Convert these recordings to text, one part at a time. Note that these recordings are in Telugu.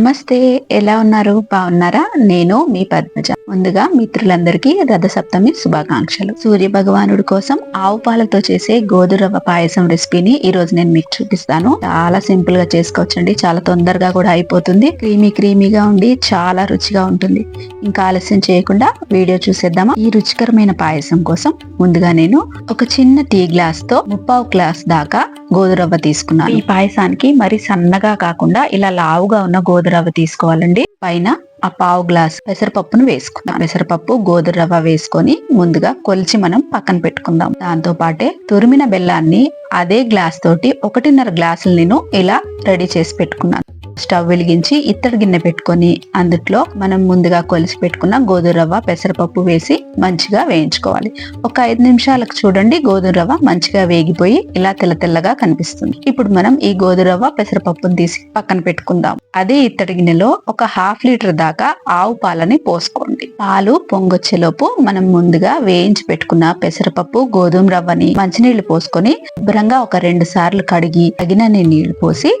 నమస్తే ఎలా ఉన్నారు? బాగున్నారా? నేను మీ పద్మజ. ముందుగా మిత్రులందరికీ రథసప్తమి శుభాకాంక్షలు. సూర్య భగవానుడి కోసం ఆవు పాలతో చేసే గోధురవ్వ పాయసం రెసిపీని ఈ రోజు నేను మీకు చూపిస్తాను. చాలా సింపుల్గా చేసుకోవచ్చండి. చాలా తొందరగా కూడా అయిపోతుంది. క్రీమీ క్రీమీగా ఉండి చాలా రుచిగా ఉంటుంది. ఇంకా ఆలస్యం చేయకుండా వీడియో చూసేద్దామా? ఈ రుచికరమైన పాయసం కోసం ముందుగా నేను ఒక చిన్న టీ గ్లాస్తో ముప్పావు గ్లాస్ దాకా గోధురవ్వ తీసుకున్నాను. ఈ పాయసానికి మరి సన్నగా కాకుండా ఇలా లావుగా ఉన్న గోధురవ్వ తీసుకోవాలండి. పైన ఆ పావు గ్లాస్ పెసరపప్పును వేసుకుందాం. పెసరపప్పు గోధుమ రవ్వ వేసుకొని ముందుగా కొలిచి మనం పక్కన పెట్టుకుందాం. దాంతో పాటే తురిమిన బెల్లాన్ని అదే గ్లాస్ తోటి ఒకటిన్నర గ్లాసులు నేను ఇలా రెడీ చేసి పెట్టుకున్నాను. స్టవ్ వెలిగించి ఇత్తడి గిన్నె పెట్టుకొని అందుట్లో మనం ముందుగా కొలిసి పెట్టుకున్న గోధుమ రవ్వ పెసరపప్పు వేసి మంచిగా వేయించుకోవాలి. ఒక ఐదు నిమిషాలకు చూడండి గోధుమ రవ్వ మంచిగా వేగిపోయి ఇలా తెల్ల తెల్లగా కనిపిస్తుంది. ఇప్పుడు మనం ఈ గోధుమ రవ్వ పెసరపప్పును తీసి పక్కన పెట్టుకుందాం. అదే ఇత్తడి గిన్నెలో ఒక హాఫ్ లీటర్ దాకా ఆవు పాలని పోసుకోండి. పాలు పొంగొచ్చేలోపు మనం ముందుగా వేయించి పెట్టుకున్న పెసరపప్పు గోధుమ రవ్వని మంచినీళ్ళు పోసుకొని శుభ్రంగా ఒక రెండు సార్లు కడిగి తగినన్ని నీళ్ళు పోసి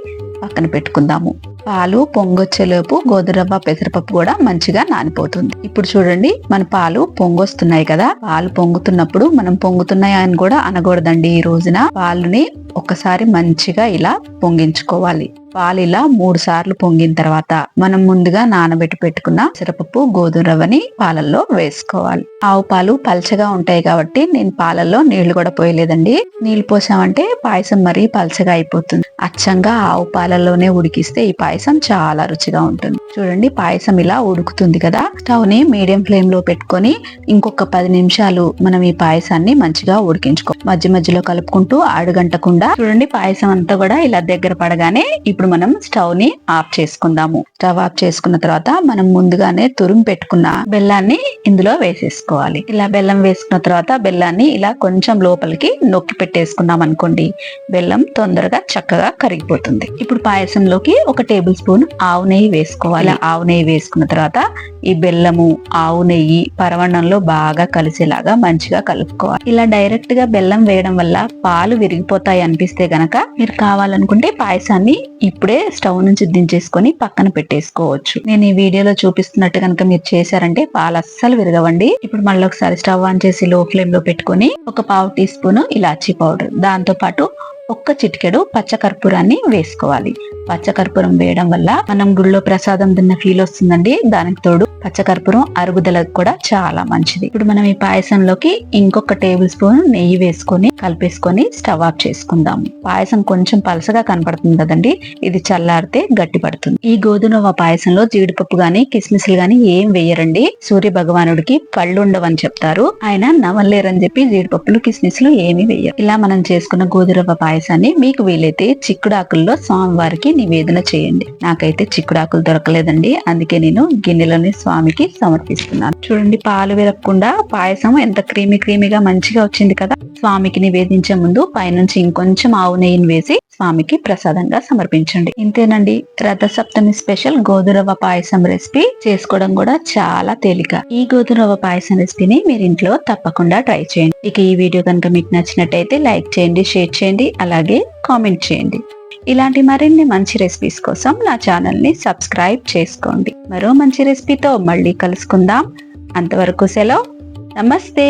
పక్కన పెట్టుకుందాము. పాలు పొంగొచ్చేలోపు గోధురవ్వ పెసరపప్పు కూడా మంచిగా నానిపోతుంది. ఇప్పుడు చూడండి మన పాలు పొంగొస్తున్నాయి కదా. పాలు పొంగుతున్నప్పుడు మనం పొంగుతున్నాయి అని కూడా అనకూడదండి ఈ రోజున. పాలుని ఒకసారి మంచిగా ఇలా పొంగించుకోవాలి. పాలు ఇలా మూడు సార్లు పొంగిన తర్వాత మనం ముందుగా నానబెట్టి పెట్టుకున్న సిరపప్పు గోధుమ రవ్వని పాలల్లో వేసుకోవాలి. ఆవు పాలు పల్చగా ఉంటాయి కాబట్టి నేను పాలల్లో నీళ్ళు కూడా పోయలేదండి. నీళ్ళు పోసామంటే పాయసం మరీ పల్చగా అయిపోతుంది. అచ్చంగా ఆవు పాలల్లోనే ఉడికిస్తే ఈ పాయసం చాలా రుచిగా ఉంటుంది. చూడండి పాయసం ఇలా ఉడుకుతుంది కదా. స్టవ్ని మీడియం ఫ్లేమ్లో పెట్టుకొని ఇంకొక పది నిమిషాలు మనం ఈ పాయసాన్ని మంచిగా ఉడికించుకో మధ్య మధ్యలో కలుపుకుంటూ అడుగంటకుండా చూడండి పాయసం అంతా కూడా ఇలా దగ్గర పడగానే ఇప్పుడు మనం స్టవ్ని ఆఫ్ చేసుకుందాము. స్టవ్ ఆఫ్ చేసుకున్న తర్వాత మనం ముందుగానే తురుము పెట్టుకున్న బెల్లాన్ని ఇందులో వేసేసుకోవాలి. ఇలా బెల్లం వేసుకున్న తర్వాత బెల్లాన్ని ఇలా కొంచెం లోపలికి నొక్కి పెట్టేసుకున్నాం అనుకోండి బెల్లం తొందరగా చక్కగా కరిగిపోతుంది. ఇప్పుడు పాయసంలోకి ఒక టేబుల్ స్పూన్ ఆవు నెయ్యి వేసుకోవాలి. ఆవు నెయ్యి వేసుకున్న తర్వాత ఈ బెల్లము ఆవు నెయ్యి పరవణంలో బాగా కలిసేలాగా మంచిగా కలుపుకోవాలి. ఇలా డైరెక్ట్గా బెల్లం వేయడం వల్ల పాలు విరిగిపోతాయి అనిపిస్తే గనక మీరు కావాలనుకుంటే పాయసాన్ని ఇప్పుడే స్టవ్ నుంచి దించేసుకొని పక్కన పెట్టేసుకోవచ్చు. నేను ఈ వీడియోలో చూపిస్తున్నట్టు కనుక మీరు చేశారంటే పాలు అస్సలు విరగవండి. ఇప్పుడు మళ్ళీ ఒకసారి స్టవ్ ఆన్ చేసి లో ఫ్లేమ్లో పెట్టుకొని ఒక పావు టీ స్పూన్ ఇలాచీ పౌడర్. దాంతో పాటు ఒక్క చిటికెడు పచ్చకర్పూరాన్ని వేసుకోవాలి. పచ్చకర్పూరం వేయడం వల్ల మనం గుళ్ళో ప్రసాదం తిన్న ఫీల్ వస్తుందండి. దానికి తోడు పచ్చకర్పూరం అరుగుదలకు కూడా చాలా మంచిది. ఇప్పుడు మనం ఈ పాయసంలోకి ఇంకొక టేబుల్ స్పూన్ నెయ్యి వేసుకొని కలిపేసుకొని స్టవ్ ఆఫ్ చేసుకుందాము పాయసం కొంచెం పలసగా కనపడుతుంది కదండి. ఇది చల్లారితే గట్టి పడుతుంది. ఈ గోధుమ పాయసంలో జీడిపప్పు గాని కిస్మిస్లు గాని ఏం వేయరండి. సూర్య భగవానుడికి పళ్ళు ఉండవని చెప్తారు. ఆయన నవలేరని చెప్పి జీడిపప్పులు కిస్మిస్లు ఏమి వేయరు. ఇలా మనం చేసుకున్న గోధురవ్వ పాయసాన్ని మీకు వీలైతే చిక్కుడాకుల్లో స్వామివారికి నివేదన చేయండి. నాకైతే చిక్కుడాకులు దొరకలేదండి. అందుకే నేను గిన్నెలోని స్వామికి సమర్పిస్తున్నాను. చూడండి పాలు విరగకుండా పాయసం ఎంత క్రీమీ క్రీమీగా మంచిగా వచ్చింది కదా. స్వామికి నివేదించే ముందు పైనుంచి ఇంకొంచెం ఆవు నెయ్యిని వేసి స్వామికి ప్రసాదంగా సమర్పించండి. ఇంతేనండి రథసప్తమి స్పెషల్ గోధురవ్వ పాయసం రెసిపీ. చేసుకోవడం కూడా చాలా తేలిక. ఈ గోధురవ పాయసం రెసిపీని మీరు ఇంట్లో తప్పకుండా ట్రై చేయండి. ఇక ఈ వీడియో కనుక మీకు నచ్చినట్టయితే లైక్ చేయండి షేర్ చేయండి అలాగే కామెంట్ చేయండి. ఇలాంటి మరిన్ని మంచి రెసిపీస్ కోసం నా ఛానల్ని సబ్స్క్రైబ్ చేసుకోండి. మరో మంచి రెసిపీతో మళ్ళీ కలుసుకుందాం. అంతవరకు సెలవు. నమస్తే!